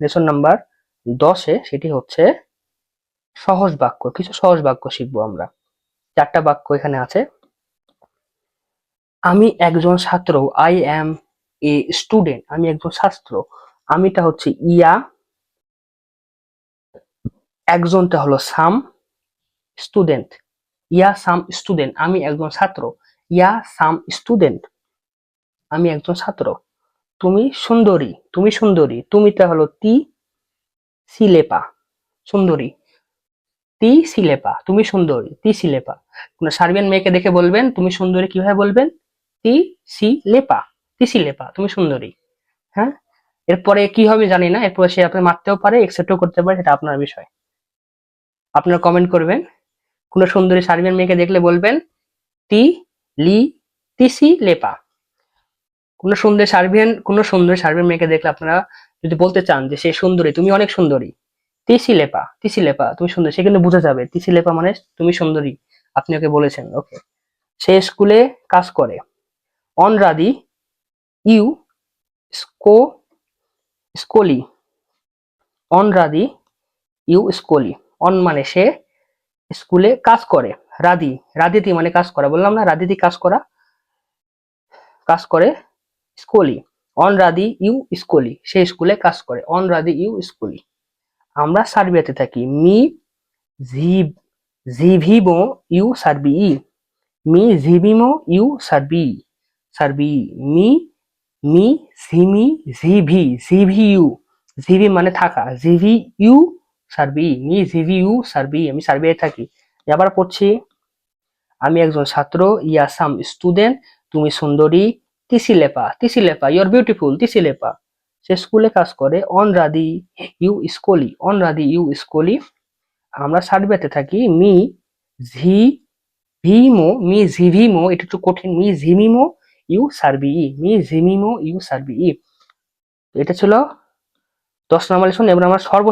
Lesson number দশে সেটি হচ্ছে সহজ বাক্য। কিছু সহজ বাক্য শিখব আমরা। চারটা বাক্য এখানে আছে। আমি একজন ছাত্র আই অ্যাম এ স্টুডেন্ট আমি একজন ছাত্র। আমিটা হচ্ছে ইয়া, একজনটা হলো সাম স্টুডেন্ট। ইয়া সাম স্টুডেন্ট, আমি একজন ছাত্র। ইয়া সাম স্টুডেন্ট, আমি একজন ছাত্র। তুমি সুন্দরী তুমি সুন্দরী তুমিটা হলো তি সিলেপা, সুন্দরী। তি সিলেপা, তুমি সুন্দরী, তি সিলেপা। কোন সার্বিয়ান মেয়েকে দেখে বলবেন, তুমি সুন্দরী কীভাবে বলবেন? তি সি লেপা তি সিলেপা, তুমি সুন্দরী। হ্যাঁ? এরপরে কি হবে জানি না, এরপরে সে আপনি মারতেও পারে একসেপ্টও করতে পারে, সেটা আপনার বিষয়। আপনারা কমেন্ট করবেন। কোন সুন্দরী সার্বিয়ান মেয়েকে দেখলে বলবেন, তি লি তিসি লেপা। কোন সুন্দর সার্বিয়ান, কোন সুন্দর সার্বিয়ান মেয়েকে দেখলে আপনারা যদি বলতে চান যে সে সুন্দরী, তুমি অনেক সুন্দরী। তিসি লেপা তিসি লেপা, তুমি সুন্দর। সে কিন্তু বোঝা যাবে, তিসি লেপা মানে তুমি সুন্দরী। আপনি ওকে বলেছেন, ওকে। সে স্কুলে কাজ করে। অন রাদি ইউ স্কো, স্কোলি। অন রাদি ইউ স্কোলি। অন মানে সে স্কুলে কাজ করে। রাদি, রাদিতি মানে কাজ করা। বললাম না, রাদিতি কাজ করা। কাজ করে স্কুলি অন রাদি ইউ স্কুলি সে স্কুলে কাজ করে। অন রাদি ইউ স্কুলি আমরা সার্বিয়াতে থাকি। মি জিভ জিভিমো ইউ সার্বি মি জিভিমো ইউ সার্বি সার্বি মি মি জিমি জিভি জিভি ইউ। জিভি মানে থাকা। জিভি ইউ সার্বি মি জিভি ইউ সার্বি আমি সার্বিয়ায় থাকি। আবার পড়ছি। আমি একজন ছাত্র, ইয়াসাম স্টুডেন্ট। তুমি সুন্দরী। তিসিলেপা তিসিলেপা ইউর বিউটিফুল তিসিলেপা। সে স্কুলে কাজ করে অন রাদি ইউ স্কুলি অন রাদি ইউ স্কুলি। আমরা সার্বিয়াতে থাকি, মি ঝি ভিমো, মি ঝিভিমো এটা একটু কঠিন, মি ঝিমিমো ইউ সার্বি মি ঝিমিমো ইউ সার্বি এটা ছিল দশ নম্বর লেসন এবার আমার সর্ব